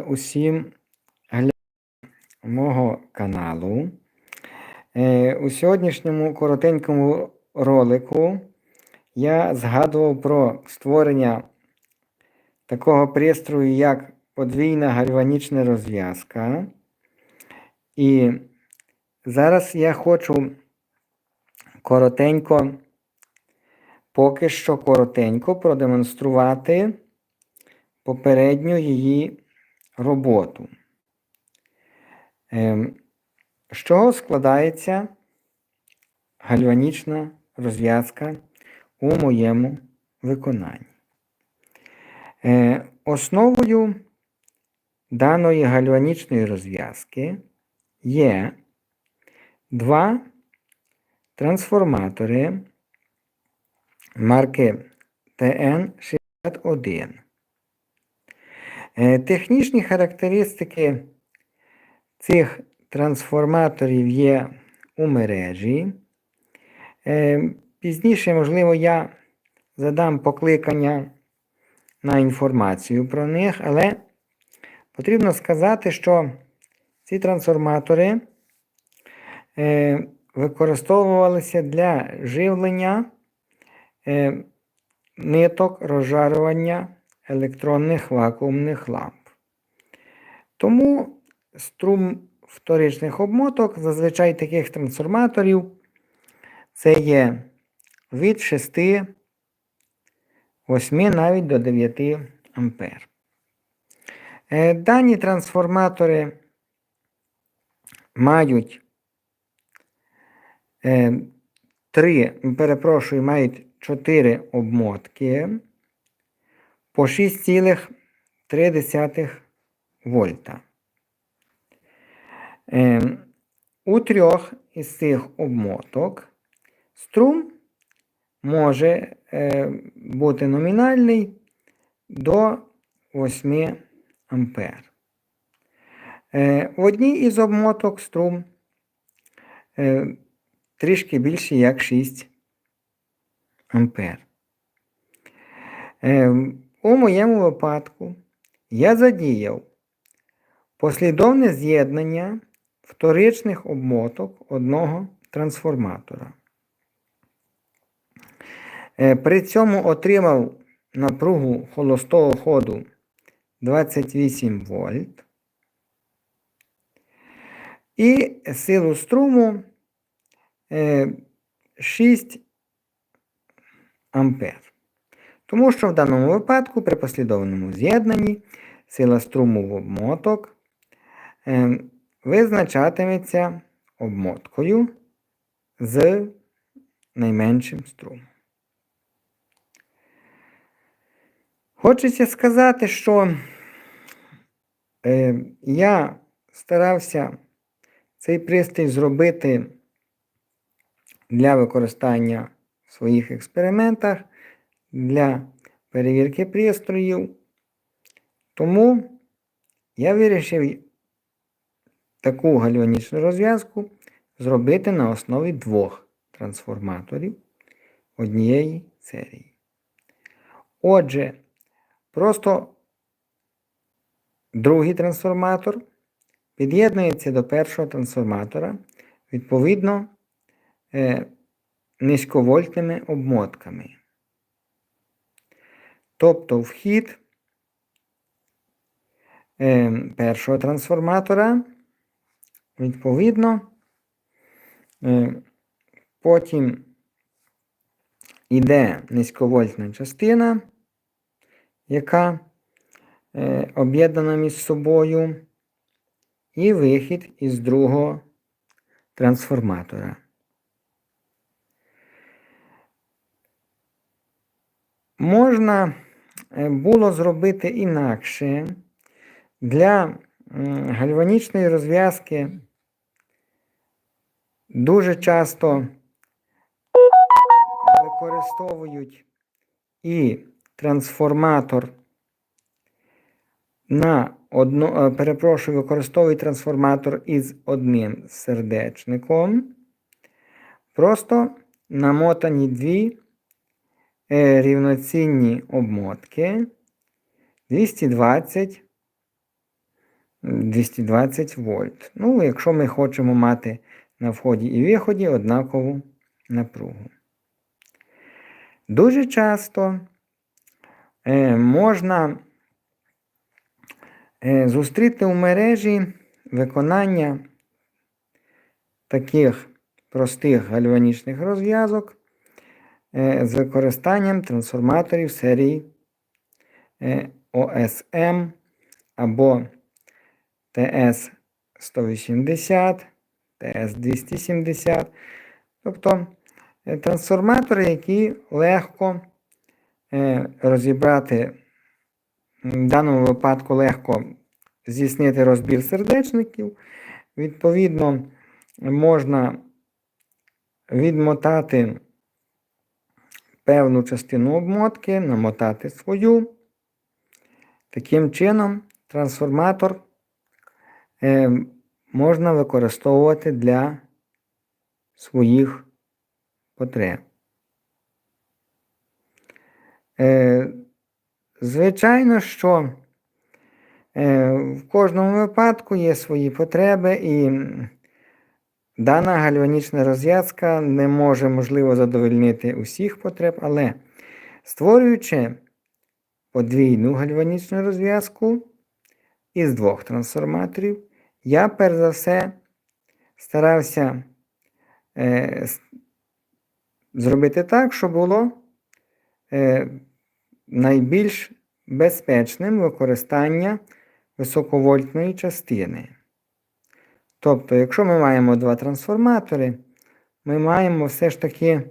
усім глядачам мого каналу. Е, У сьогоднішньому коротенькому ролику я згадував про створення такого пристрою, як подвійна гальванічна розв'язка. І зараз я хочу коротенько, поки що коротенько продемонструвати попередню її роботу. Ем, З чого складається гальванічна розв'язка у моєму виконанні? Е, Основою даної гальванічної розв'язки є два трансформатори марки TN61. Е, Технічні характеристики цих трансформаторів є у мережі. Е, Пізніше, можливо, я задам покликання на інформацію про них, але потрібно сказати, що ці трансформатори е, використовувалися для живлення ниток розжарювання електронних вакуумних ламп. Тому струм вторичних обмоток, зазвичай таких трансформаторів, це є від 6, 8 навіть до 9 ампер. Е, Дані трансформатори мають е, 3, перепрошую, мають 4 обмотки по 6,3 вольта. Е, у трьох із цих обмоток струм може е, бути номінальний до 8 ампер. Е, в одній із обмоток струм трішки більше як 6 ампер. У моєму випадку я задіяв послідовне з'єднання вторичних обмоток одного трансформатора. Е, при цьому отримав напругу холостого ходу 28 вольт і силу струму 6 е, ампер. Тому що в даному випадку при послідовному з'єднанні сила струму в обмоток е, визначатиметься обмоткою з найменшим струмом. Хочеться сказати, що е, я старався цей пристрій зробити для використання в своїх експериментах для перевірки пристроїв. Тому я вирішив таку гальванічну розв'язку зробити на основі двох трансформаторів однієї серії. Отже, просто другий трансформатор під'єднується до першого трансформатора відповідно е, низьковольтними обмотками. Тобто вхід е, першого трансформатора, відповідно, е, потім йде низьковольтна частина, яка е, об'єднана між собою, і вихід із другого трансформатора. Можна було зробити інакше. Для гальванічної розв'язки дуже часто використовують і трансформатор на одну, е, перепрошую, використовують трансформатор із одним сердечником. Просто намотані дві рівноцінні обмотки 220 220 вольт. Ну, якщо ми хочемо мати на вході і виході однакову напругу. Дуже часто е, можна е, зустріти у мережі виконання таких простих гальванічних розв'язок е, з використанням трансформаторів серії е, OSM або TS180, TS270. Тобто е, трансформатори, які легко е, розібрати, в даному випадку легко здійснити розбір сердечників. Відповідно, можна відмотати певну частину обмотки, намотати свою. Таким чином, трансформатор е, можна використовувати для своїх потреб. Е, звичайно, що е, в кожному випадку є свої потреби, і дана гальванічна розв'язка не може, можливо, задовольнити усіх потреб, але створюючи подвійну гальванічну розв'язку із двох трансформаторів, я перш за все старався е, зробити так, щоб було е, найбільш безпечним використання високовольтної частини. Тобто, якщо ми маємо два трансформатори, ми маємо все ж таки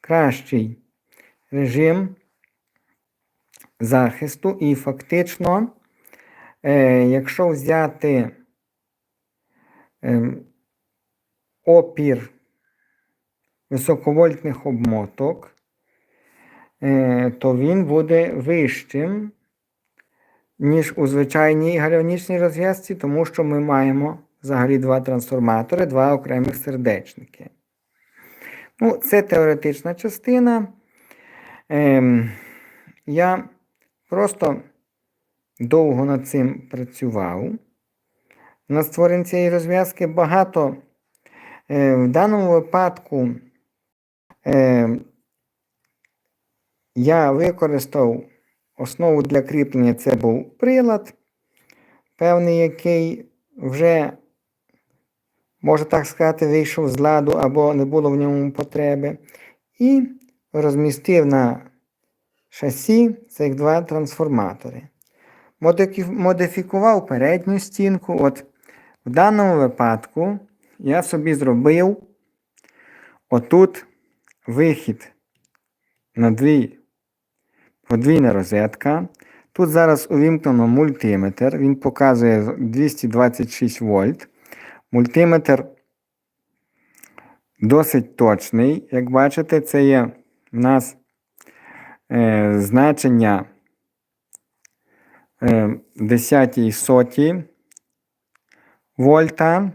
кращий режим захисту, і фактично, е, якщо взяти е, опір високовольтних обмоток, е, то він буде вищим, ніж у звичайній гальванічній розв'язці, тому що ми маємо взагалі два трансформатори, два окремих сердечники. Ну, Це теоретична частина. Ем, Я просто довго над цим працював. На створенні цієї розв'язки багато. Е, В даному випадку е, я використав основу для кріплення це був прилад, певний, який вже, можна так сказати, вийшов з ладу або не було в ньому потреби. І розмістив на шасі цих два трансформатори. Модифі- Модифікував передню стінку. От В даному випадку я собі зробив отут вихід на дві подвійна розетка. Тут зараз увімкнено мультиметр. Він показує 226 вольт. Мультиметр досить точний. Як бачите, це є в нас е, значення е, десятій соті вольта.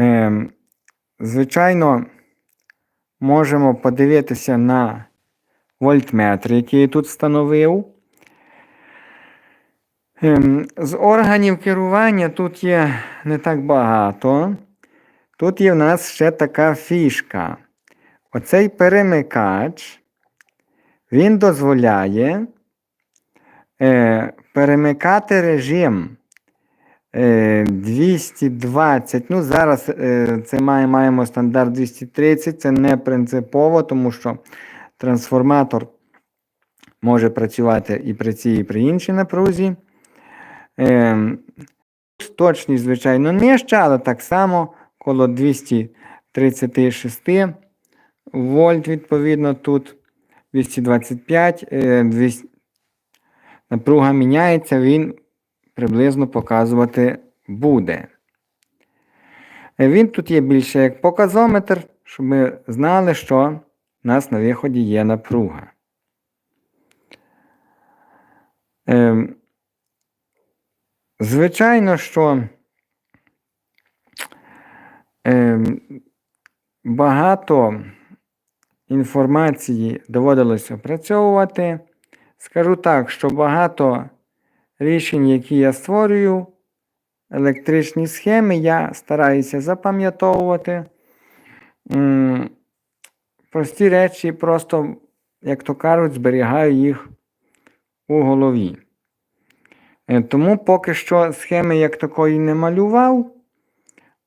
Е, звичайно, можемо подивитися на вольтметр, який я тут встановив. Ем, З органів керування тут є не так багато. Тут є в нас ще така фішка. Оцей перемикач, він дозволяє е, перемикати режим е, 220. Ну, зараз е, це має, маємо стандарт 230, це не принципово, тому що трансформатор може працювати і при цій, і при іншій напрузі. Е, точність, звичайно, нижча, але так само коло 236 вольт, відповідно, тут 225, е, 200. напруга міняється, він приблизно показувати буде. Е, Він тут є більше як показометр, щоб ми знали, що у нас на виході є напруга. Ем, Звичайно, що ем, багато інформації доводилось опрацьовувати. Скажу так, що багато рішень, які я створюю, електричні схеми, я стараюся запам'ятовувати. Прості речі, просто, як то кажуть, зберігаю їх у голові. Е, Тому поки що схеми як такої не малював,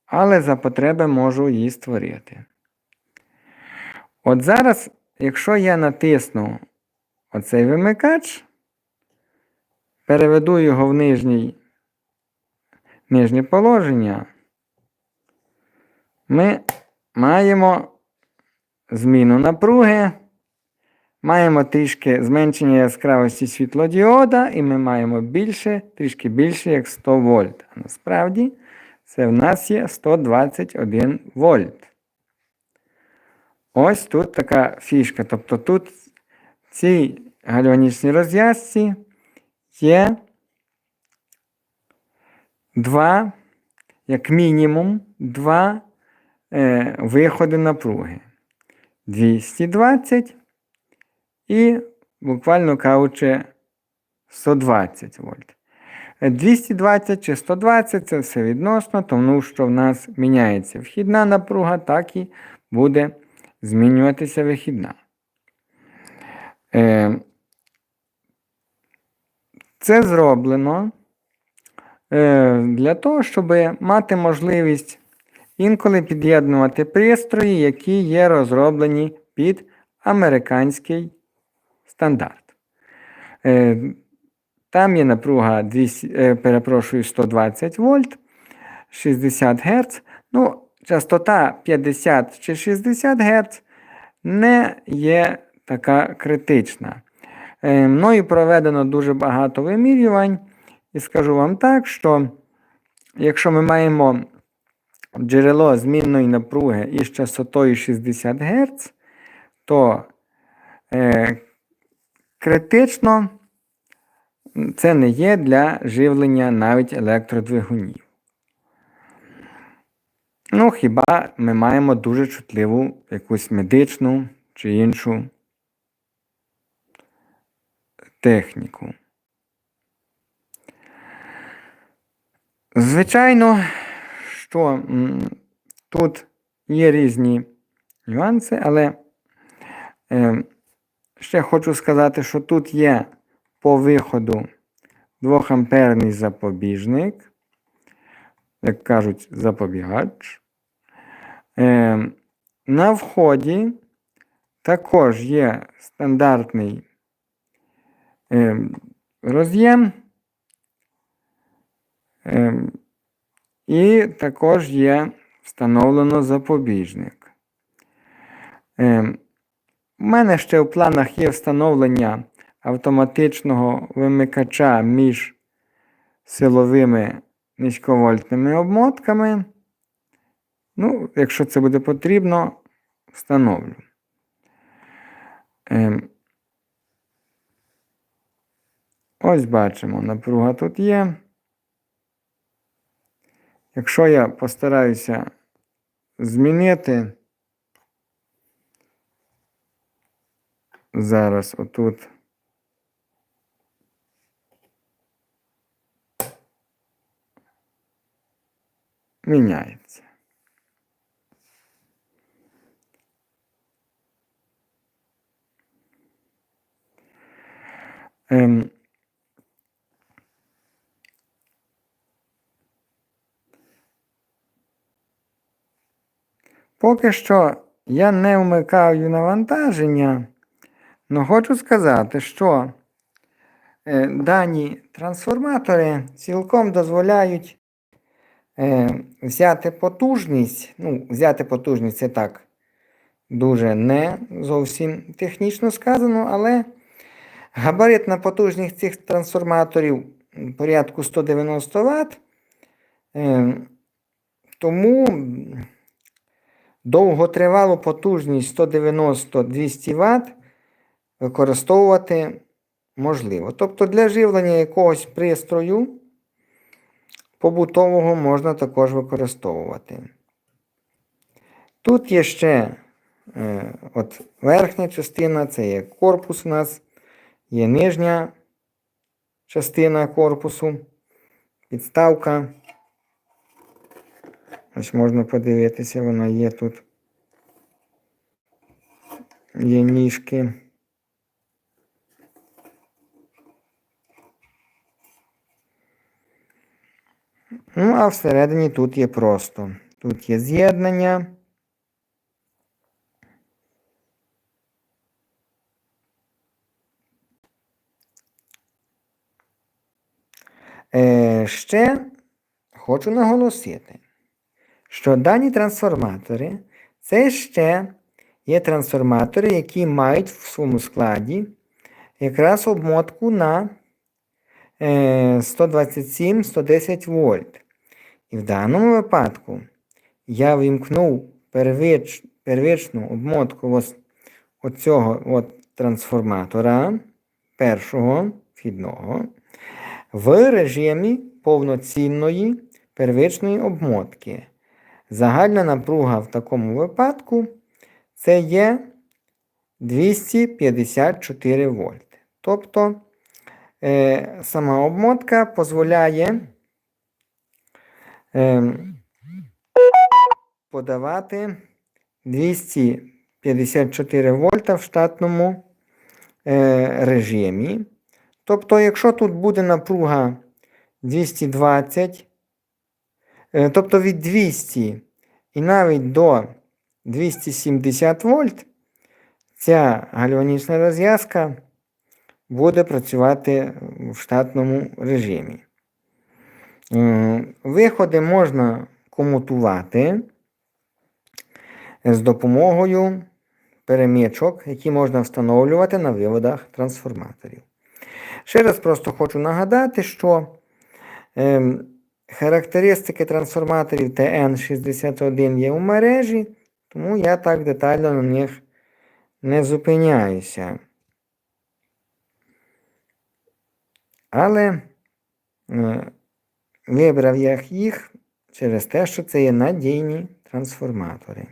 але за потреби можу її створити. От зараз, якщо я натисну оцей вимикач, переведу його в нижній, нижнє положення, ми маємо зміну напруги, маємо трішки зменшення яскравості світлодіода, і ми маємо більше, трішки більше, як 100 вольт. А насправді це в нас є 121 вольт. Ось тут така фішка. Тобто тут в цій гальванічній розв'язці є два, як мінімум, два е, виходи напруги. 220 і, буквально кажучи, 120 вольт. Е, 220 чи 120 це все відносно, тому що в нас міняється вхідна напруга, так і буде змінюватися вихідна. Е, Це зроблено е, для того, щоб мати можливість інколи під'єднувати пристрої, які є розроблені під американський стандарт. Е, Там є напруга 200, е, перепрошую, 120 вольт, 60 Гц. Ну, частота 50 чи 60 Гц не є така критична. Е, Мною проведено дуже багато вимірювань, і скажу вам так, що якщо ми маємо джерело змінної напруги із частотою 60 Гц, то критично це не є для живлення навіть електродвигунів. Ну, хіба ми маємо дуже чутливу якусь медичну чи іншу техніку. Звичайно, що тут є різні нюанси, але е, ще хочу сказати, що тут є по виходу 2 амперний запобіжник, як кажуть, запобігач. Е, на вході також є стандартний е, роз'єм. Е, і також є встановлено запобіжник. Е, У мене ще в планах є встановлення автоматичного вимикача між силовими низьковольтними обмотками. Ну, якщо це буде потрібно, встановлю. Ем, Ось бачимо, напруга тут є. Якщо я постараюся змінити зараз отут. Міняється. Ем, Поки що я не вмикаю навантаження, але хочу сказати, що е, дані трансформатори цілком дозволяють е, взяти потужність. Ну, взяти потужність це так дуже не зовсім технічно сказано, але габаритна потужність цих трансформаторів порядку 190 Вт. Е, тому довготривалу потужність 190-200 Вт використовувати можливо. Тобто для живлення якогось пристрою побутового можна також використовувати. Тут є ще е, от верхня частина, це є корпус у нас, є нижня частина корпусу, підставка. Ось можна подивитися, вона є тут. Є ніжки. Ну, а всередині тут є просто. Тут є з'єднання. Е, ще хочу наголосити, що дані трансформатори це ще є трансформатори, які мають в своєму складі якраз обмотку на 127-110 вольт. І в даному випадку я вимкнув первич, первичну обмотку ось оцього от трансформатора першого вхідного в режимі повноцінної первичної обмотки. Загальна напруга в такому випадку це є 254 вольт. Тобто е, сама обмотка дозволяє е, подавати 254 вольта в штатному е, режимі. Тобто, якщо тут буде напруга 220, е, тобто від 200 і навіть до 270 вольт, ця гальванічна розв'язка буде працювати в штатному режимі. Е, Виходи можна комутувати з допомогою перемичок, які можна встановлювати на виводах трансформаторів. Ще раз просто хочу нагадати, що е, характеристики трансформаторів TN61 є у мережі, тому я так детально на них не зупиняюся. Але е, вибрав я їх через те, що це є надійні трансформатори.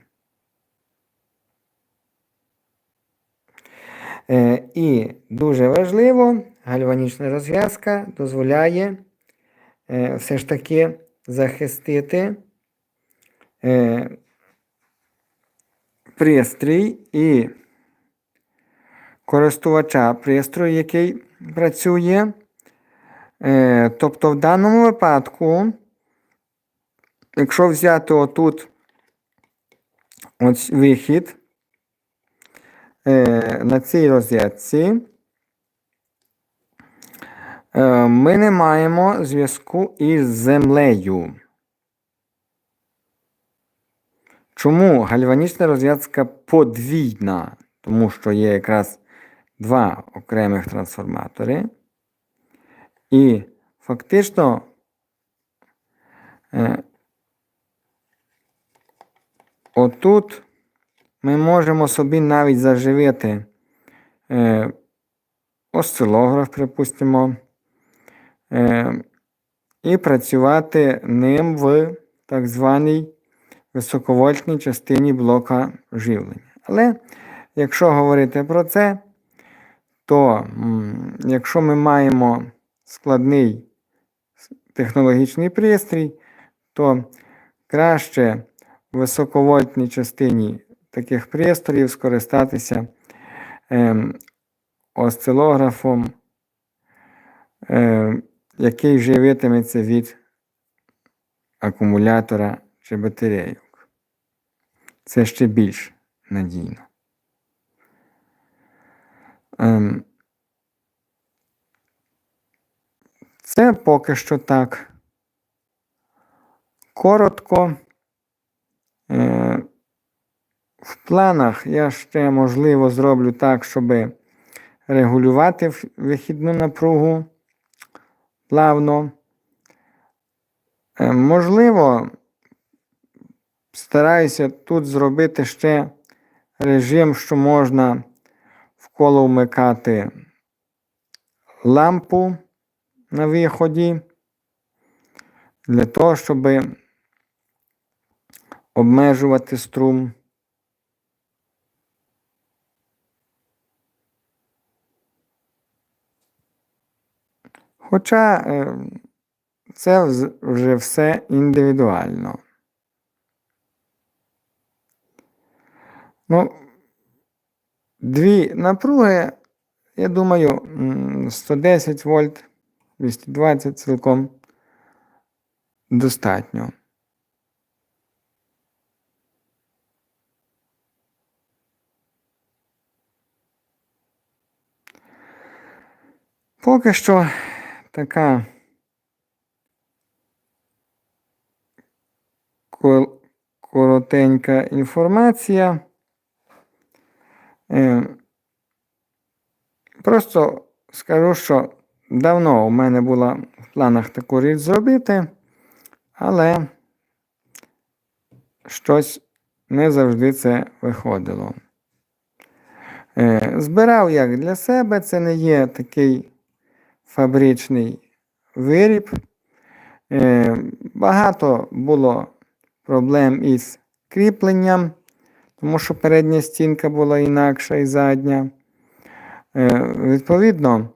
Е, і дуже важливо, гальванічна розв'язка дозволяє е, все ж таки захистити пристрій і користувача пристрою, який працює. Е, тобто, в даному випадку, якщо взяти отут ось вихід е, на цій розетці, е, ми не маємо зв'язку із землею. Чому гальванічна розв'язка подвійна? Тому що є якраз два окремих трансформатори. І фактично е, отут ми можемо собі навіть заживити е, осцилограф, припустимо, е, і працювати ним в так званій високовольтній частині блока живлення. Але якщо говорити про це, то якщо ми маємо складний технологічний пристрій, то краще в високовольтній частині таких пристроїв скористатися е, осцилографом, е, який живитиметься від акумулятора чи батарейок. Це ще більш надійно. Ем, Це поки що так. Коротко. Е, В планах я ще, можливо, зроблю так, щоб регулювати вихідну напругу плавно. Е, Можливо, стараюся тут зробити ще режим, що можна вколо вмикати лампу на виході для того, щоб обмежувати струм. Хоча е, це вже все індивідуально. Ну, дві напруги, я думаю, м, 110 вольт, 220 цілком достатньо. Поки що така коротенька інформація. Е, Просто скажу, що давно у мене була в планах таку річ зробити, але щось не завжди це виходило. Е, Збирав як для себе, це не є такий фабричний виріб. Е, Багато було проблем із кріпленням, тому що передня стінка була інакша і задня. Е, Відповідно,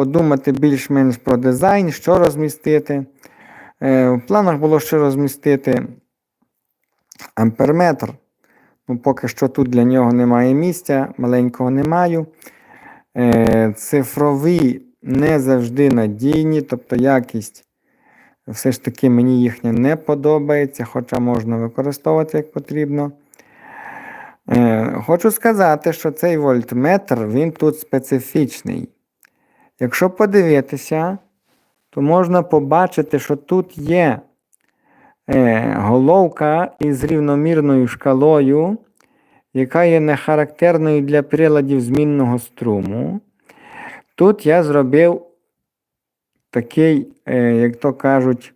подумати більш-менш про дизайн, що розмістити. Е, В планах було ще розмістити амперметр. Ну, поки що тут для нього немає місця, маленького не маю. Е, Цифрові не завжди надійні, тобто якість все ж таки мені їхня не подобається, хоча можна використовувати як потрібно. Е, Хочу сказати, що цей вольтметр він тут специфічний. Якщо подивитися, то можна побачити, що тут є е, головка із рівномірною шкалою, яка є не характерною для приладів змінного струму. Тут я зробив такий, е, як то кажуть,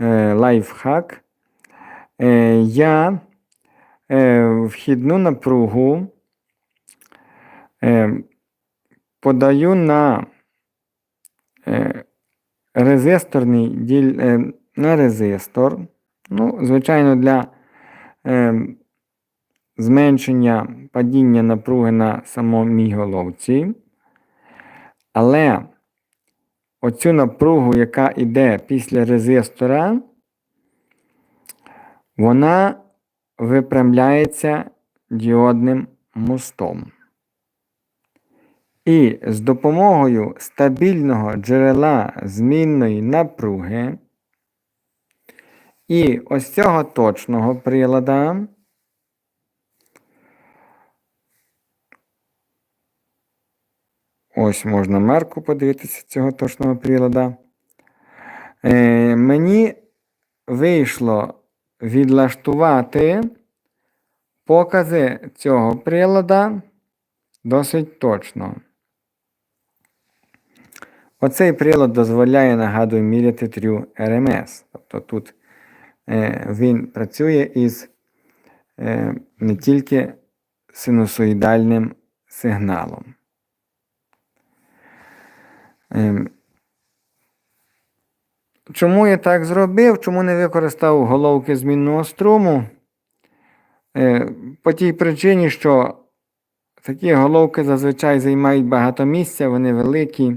е, лайфхак. Я вхідну напругу подаю на е, резисторний е, на резистор. Ну, звичайно, для е, зменшення падіння напруги на самій головці. Але оцю напругу, яка йде після резистора, вона випрямляється діодним мостом. І з допомогою стабільного джерела змінної напруги і ось цього точного прилада ось можна марку подивитися цього точного прилада. Е, мені вийшло відлаштувати покази цього прилада досить точно. Оцей прилад дозволяє, нагадую, міряти трю РМС. Тобто тут е, він працює із е, не тільки синусоїдальним сигналом. Ем, Чому я так зробив? Чому не використав головки змінного струму? Е, По тій причині, що такі головки зазвичай займають багато місця, вони великі,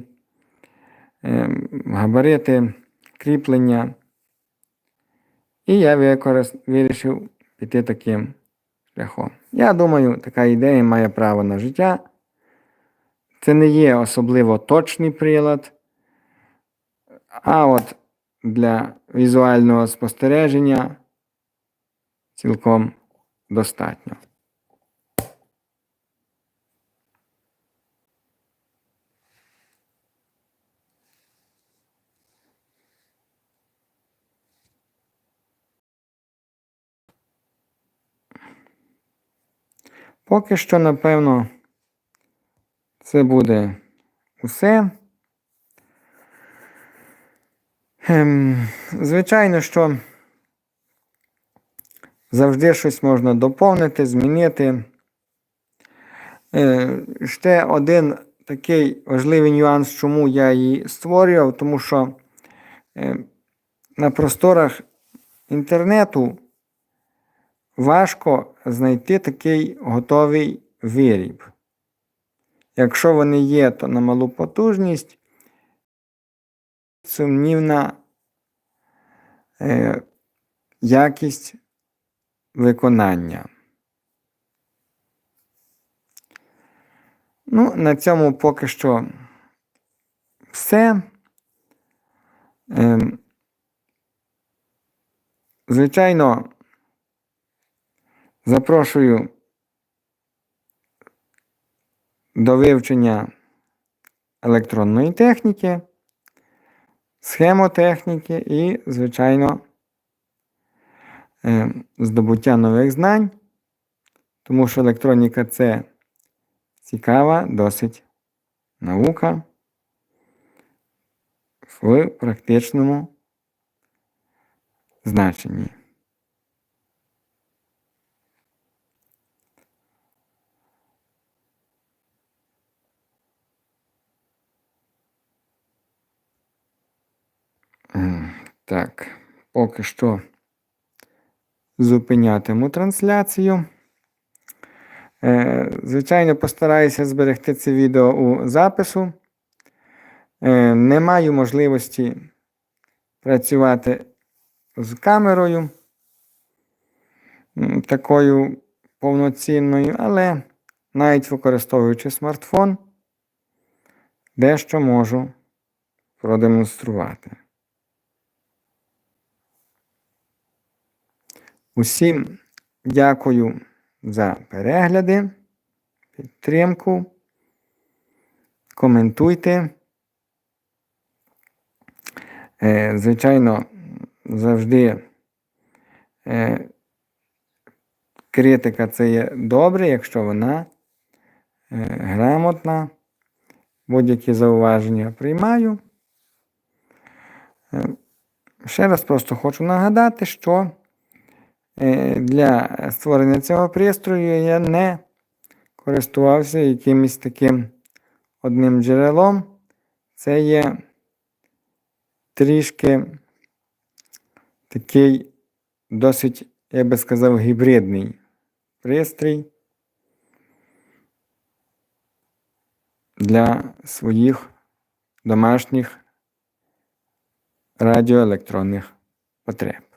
габарити, кріплення. І я вирішив піти таким шляхом. Я думаю, така ідея має право на життя. Це не є особливо точний прилад. А от для візуального спостереження цілком достатньо. Поки що, напевно, це буде усе. Ем, звичайно, що завжди щось можна доповнити, змінити. Е, ще один такий важливий нюанс, чому я її створював, тому що е, на просторах інтернету важко знайти такий готовий виріб. Якщо вони є, то на малу потужність. сумнівна е, якість виконання. Ну, на цьому поки що все. Ем, Звичайно, запрошую до вивчення електронної техніки, схемотехніки і, звичайно, е, здобуття нових знань, тому що електроніка це цікава, досить наука в практичному значенні. Так, поки що зупинятиму трансляцію. Е, Звичайно, постараюся зберегти це відео у запису. Е, Не маю можливості працювати з камерою такою повноцінною, але навіть використовуючи смартфон, дещо можу продемонструвати. Усім дякую за перегляди, підтримку. Коментуйте. Е, Звичайно, завжди е, критика це є добре, якщо вона е, грамотна. Будь-які зауваження приймаю. Ще раз просто хочу нагадати, що для створення цього пристрою я не користувався якимось таким одним джерелом. Це є трішки такий досить, я би сказав, гібридний пристрій для своїх домашніх радіоелектронних потреб.